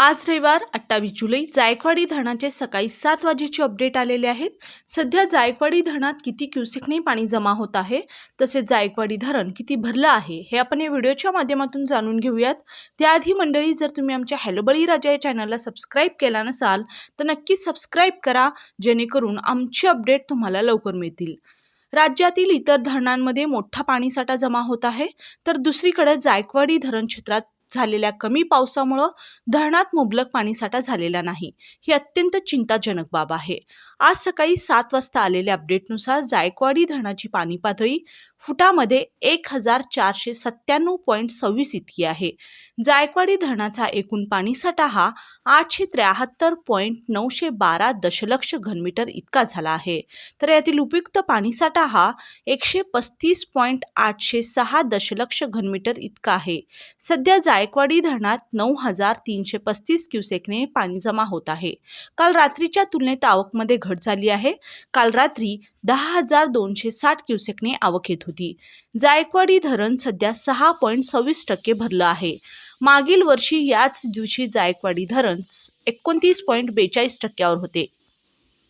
आज रविवार अठ्ठावीस जुलै. जायकवाडी धरणाचे सकाळी सात वाजेचे अपडेट आलेले आहेत. सध्या जायकवाडी धरणात किती क्युसेकने पाणी जमा होत आहे? तसेच जायकवाडी धरण किती भरलं आहे? हे आपण या व्हिडिओच्या माध्यमातून जाणून घेऊयात. त्याआधी मंडळी जर तुम्ही आमच्या हॅलोबळी राजा या चॅनलला सबस्क्राईब केला नसाल तर नक्की सबस्क्राईब करा जेणेकरून आमचे अपडेट तुम्हाला लवकर मिळतील. राज्यातील इतर धरणांमध्ये मोठा पाणीसाठा जमा होत आहे. तर दुसरीकडे जायकवाडी धरण क्षेत्रात झालेल्या कमी पावसामुळं धरणात मुबलक पाणीसाठा झालेला नाही. ही अत्यंत चिंताजनक बाब आहे. आज सकाळी सात वाजता आलेल्या अपडेटनुसार जायकवाडी धरणाची पाणी पातळी फुटामध्ये एक हजार चारशे सत्त्याण्णव पॉईंट सव्वीस इतकी आहे. जायकवाडी धरणाचा एकूण पाणीसाठा हा आठशे त्र्याहत्तर पॉईंट नऊशे बारा दशलक्ष घनमीटर इतका झाला आहे. तर यातील उपयुक्त पाणीसाठा हा एकशे पस्तीस पॉईंट आठशे सहा दशलक्ष घनमीटर इतका आहे. सध्या जायकवाडी धरणात नऊ हजार तीनशे पस्तीस क्युसेकने पाणी जमा होत आहे. काल रात्रीच्या तुलनेत आवकमध्ये घट झाली आहे. काल रात्री दहा हजार दोनशे साठ क्युसेकने आवक येत होती. जायकवाडी धरण सध्या सहा पॉईंट सव्वीस टक्के भरलं आहे. मागील वर्षी याच दिवशी जायकवाडी धरण एकोणतीस पॉईंट बेचाळीस टक्क्यावर होते.